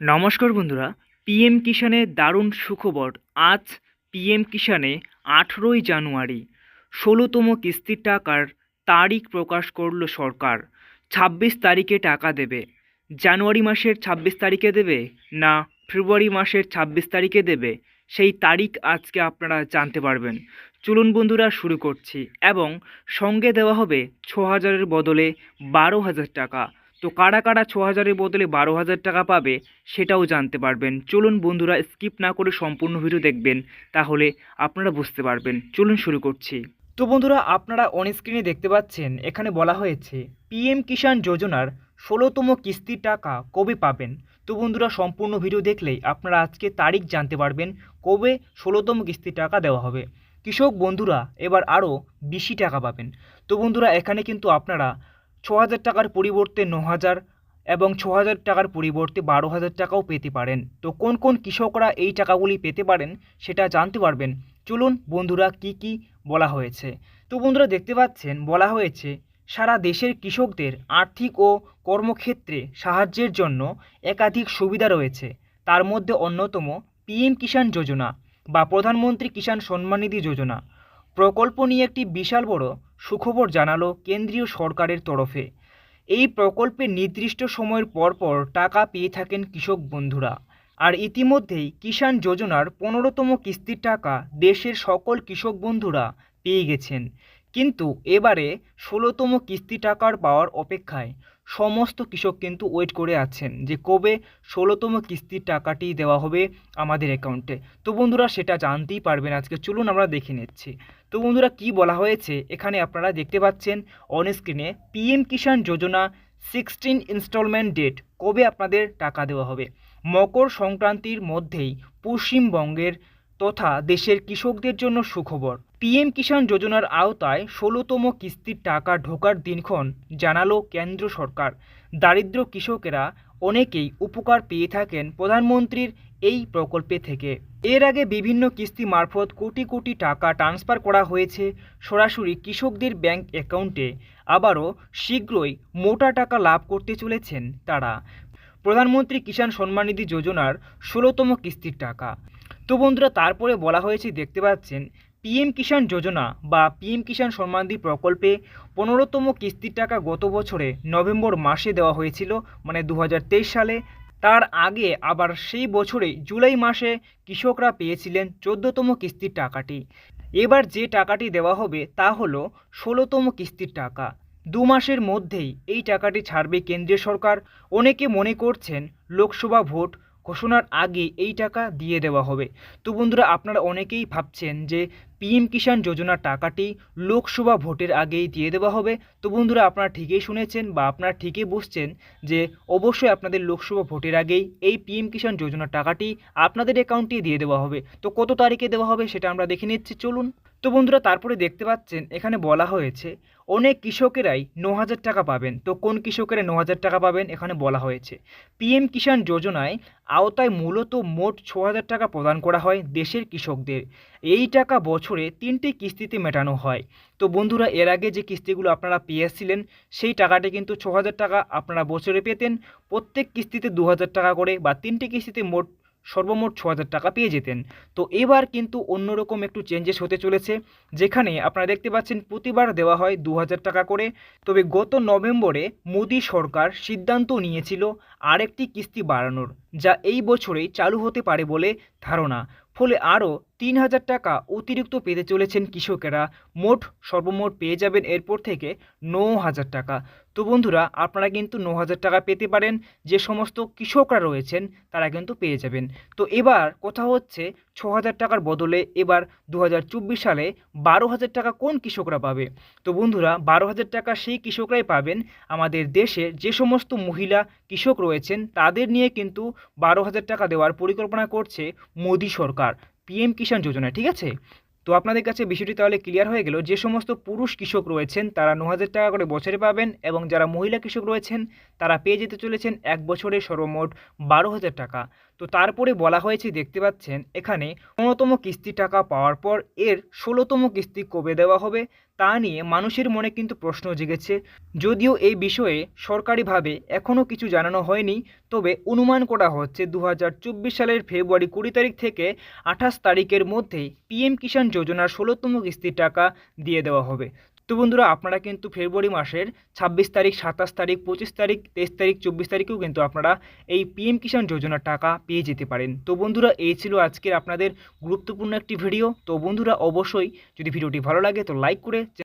নমস্কার বন্ধুরা পিএম কিষাণের দারুণ সুখবর। আজ পিএম কিষাণে আঠেরোই জানুয়ারি, ষোলোতম কিস্তির টাকার তারিখ প্রকাশ করল সরকার। ছাব্বিশ তারিখে টাকা দেবে। জানুয়ারি মাসের ছাব্বিশ তারিখে দেবে না ফেব্রুয়ারি মাসের ছাব্বিশ তারিখে দেবে? সেই তারিখ আজকে আপনারা জানতে পারবেন। চলুন বন্ধুরা, শুরু করছি। এবং সঙ্গে দেওয়া হবে ছ হাজারের বদলে বারো হাজার টাকা। তো কারা কারা ছ হাজারের বদলে বারো হাজার টাকা পাবে সেটাও জানতে পারবেন। চলুন বন্ধুরা স্কিপ না করে সম্পূর্ণ ভিডিও দেখবেন, তাহলে আপনারা বুঝতে পারবেন। চলুন শুরু করছি। তো বন্ধুরা, আপনারা অন স্ক্রিনে দেখতে পাচ্ছেন, এখানে বলা হয়েছে পিএম কিষাণ যোজনার ষোলোতম কিস্তির টাকা কবে পাবেন? তো বন্ধুরা, সম্পূর্ণ ভিডিও দেখলেই আপনারা আজকে তারিখ জানতে পারবেন, কবে ষোলোতম কিস্তির টাকা দেওয়া হবে। কৃষক বন্ধুরা, এবার আরও বেশি টাকা পাবেন। তো বন্ধুরা, এখানে কিন্তু আপনারা ছ হাজার টাকার পরিবর্তে ন হাজার এবং ছ হাজার টাকার পরিবর্তে বারো হাজার টাকাও পেতে পারেন। তো কোন কোন কৃষকরা এই টাকাগুলি পেতে পারেন সেটা জানতে পারবেন। চলুন বন্ধুরা কি কি বলা হয়েছে। তো বন্ধুরা দেখতে পাচ্ছেন, বলা হয়েছে, সারা দেশের কৃষকদের আর্থিক ও কর্মক্ষেত্রে সাহায্যের জন্য একাধিক সুবিধা রয়েছে। তার মধ্যে অন্যতম পিএম কিষাণ যোজনা বা প্রধানমন্ত্রী কিষাণ সম্মানিধি যোজনা। প্রকল্প নিয়ে একটি বিশাল বড় সুখবর জানালো কেন্দ্রীয় সরকারের তরফে। এই প্রকল্পে নির্দিষ্ট সময়ের পরপর পর টাকা পেয়ে থাকেন কৃষক বন্ধুরা। আর ইতিমধ্যেই কিষাণ যোজনার পনেরোতম কিস্তির টাকা দেশের সকল কৃষক বন্ধুরা পেয়ে গেছেন। কিন্তু এবারে ষোলোতম কিস্তি টাকার পাওয়ার অপেক্ষায় সমস্ত কৃষক কিন্তু ওয়েট করে আছেন যে কবে ষোলোতম কিস্তির টাকাটি দেওয়া হবে আমাদের অ্যাকাউন্টে তো বন্ধুরা, সেটা জানতেই পারবেন আজকে। চলুন আমরা দেখে নিচ্ছি। তো বন্ধুরা, কি বলা হয়েছে? এখানে আপনারা দেখতে পাচ্ছেন অন স্ক্রিনে PM Kisan Yojana sixteen installment date কবে আপনাদের টাকা দেওয়া হবে? মকর সংক্রান্তির মধ্যেই পশ্চিমবঙ্গের তথা দেশের কৃষকদের জন্য সুখবর। পিএম কিষাণ যোজনার আওতায় ষোলোতম কিস্তির টাকা ঢোকার দিনক্ষণ জানালো কেন্দ্র সরকার। দারিদ্র কৃষকেরা অনেকেই উপকার পেয়ে থাকেন প্রধানমন্ত্রীর এই প্রকল্পে থেকে। এর আগে বিভিন্ন কিস্তি মারফত কোটি কোটি টাকা ট্রান্সফার করা হয়েছে সরাসরি কৃষকদের ব্যাংক অ্যাকাউন্টে। আবারও শীঘ্রই মোটা টাকা লাভ করতে চলেছেন তারা। প্রধানমন্ত্রী কিষাণ সম্মানিধি যোজনার ষোলোতম কিস্তির টাকা। তো বন্ধুরা, তারপরে বলা হয়েছে, দেখতে পাচ্ছেন, পিএম কিষাণ যোজনা বা পিএম কিষাণ সম্মানধি প্রকল্পে পনেরোতম কিস্তির টাকা গত বছরে নভেম্বর মাসে দেওয়া হয়েছিল মানে দু হাজার তেইশ সালে। তার আগে আবার সেই বছরেই জুলাই মাসে কৃষকরা পেয়েছিলেন চোদ্দতম কিস্তির টাকাটি। এবার যে টাকাটি দেওয়া হবে তা হলো ষোলোতম কিস্তির টাকা। দু মাসের মধ্যেই এই টাকাটি ছাড়বে কেন্দ্রীয় সরকার। অনেকে মনে করছেন, লোকসভা ভোট ঘোষণার আগে এই টাকা দিয়ে দেওয়া হবে। তো বন্ধুরা, আপনারা অনেকেই ভাবছেন যে পিএম কিষাণ যোজনার টাকাটি লোকসভা ভোটের আগেই দিয়ে দেওয়া হবে। তো বন্ধুরা, আপনারা ঠিকই শুনেছেন বা আপনারা ঠিকই বুঝছেন যে অবশ্যই আপনাদের লোকসভা ভোটের আগেই এই পিএম কিষাণ যোজনার টাকাটি আপনাদের অ্যাকাউন্টে দিয়ে দেওয়া হবে। তো কত তারিখে দেওয়া হবে সেটা আমরা দেখে নিচ্ছি। চলুন। তো বন্ধুরা তারপরে দেখতে পাচ্ছেন, এখানে বলা হয়েছে, অনেক কৃষকেরাই ন হাজার টাকা পাবেন। তো কোন কৃষকেরা ন হাজার টাকা পাবেন? এখানে বলা হয়েছে, পিএম কিষাণ যোজনায় আওতায় মূলত মোট ছ হাজার টাকা প্রদান করা হয় দেশের কৃষকদের। এই টাকা বছরে তিনটি কিস্তিতে মেটানো হয়। তো বন্ধুরা, এর আগে যে কিস্তিগুলো আপনারা পেয়েছিলেন, সেই টাকাটি কিন্তু ছ হাজার টাকা আপনারা বছরে পেতেন। প্রত্যেক কিস্তিতে দু হাজার টাকা করে বা তিনটি কিস্তিতে মোট সর্বমোট ছ হাজার টাকা পেয়ে যেতেন। তো এবার কিন্তু অন্যরকম একটু চেঞ্জেস হতে চলেছে, যেখানে আপনারা দেখতে পাচ্ছেন প্রতিবার দেওয়া হয় দু হাজার টাকা করে। তবে গত নভেম্বরে মোদি সরকার সিদ্ধান্ত নিয়েছিল আরেকটি কিস্তি বাড়ানোর, যা এই বছরেই চালু হতে পারে বলে ধারণা। ফলে আরও তিন হাজার টাকা অতিরিক্ত পেতে চলেছেন কৃষকেরা। মোট সর্বমোট পেয়ে যাবেন এরপর থেকে ন হাজার টাকা। তো বন্ধুরা, আপনারা কিন্তু ন হাজার টাকা পেতে পারেন। যে সমস্ত কৃষকরা রয়েছেন, তারা কিন্তু পেয়ে যাবেন। তো এবার কথা হচ্ছে ছ হাজার টাকার বদলে এবার দু হাজার চব্বিশ সালে বারো হাজার টাকা কোন কৃষকরা পাবে? তো বন্ধুরা বারো হাজার টাকা সেই কৃষকরাই পাবেন। আমাদের দেশে যে সমস্ত মহিলা কৃষক রয়েছেন, তাদের নিয়ে কিন্তু বারো হাজার টাকা দেওয়ার পরিকল্পনা করছে মোদী সরকার। পিএম কিষাণ যোজনা, ঠিক আছে? তো আপনাদের কাছে বিষয়টি তাহলে ক্লিয়ার হয়ে গেল, যে সমস্ত পুরুষ কৃষক রয়েছেন, তারা ন হাজার টাকা করে বছরে পাবেন এবং যারা মহিলা কৃষক রয়েছেন, তারা পেয়ে যেতে চলেছেন এক বছরে সর্বমোট বারো হাজার টাকা। তো তারপরে বলা হয়েছে, দেখতে পাচ্ছেন, এখানে পনেরোতম কিস্তি টাকা পাওয়ার পর এর ষোলোতম কিস্তি কবে দেওয়া হবে তা নিয়ে মানুষের মনে কিন্তু প্রশ্ন জেগেছে। যদিও এই বিষয়ে সরকারিভাবে এখনও কিছু জানানো হয়নি, তবে অনুমান করা হচ্ছে দু হাজার চব্বিশ সালের ফেব্রুয়ারি কুড়ি তারিখ থেকে আঠাশ তারিখের মধ্যেই পিএম কিষাণ যোজনার ষোলোতম কিস্তির টাকা দিয়ে দেওয়া হবে। তো বন্ধুরা, আপনারা কিন্তু ফেব্রুয়ারি মাসের ছাব্বিশ তারিখ, সাতাশ তারিখ, পঁচিশ তারিখ, তেইশ তারিখ, চব্বিশ তারিখেও কিন্তু আপনারা এই পিএম কিষাণ যোজনার টাকা পেয়ে যেতে পারেন। তো বন্ধুরা, এই ছিল আজকের আপনাদের গুরুত্বপূর্ণ একটি ভিডিও। তো বন্ধুরা, অবশ্যই যদি ভিডিওটি ভালো লাগে, তো লাইক করে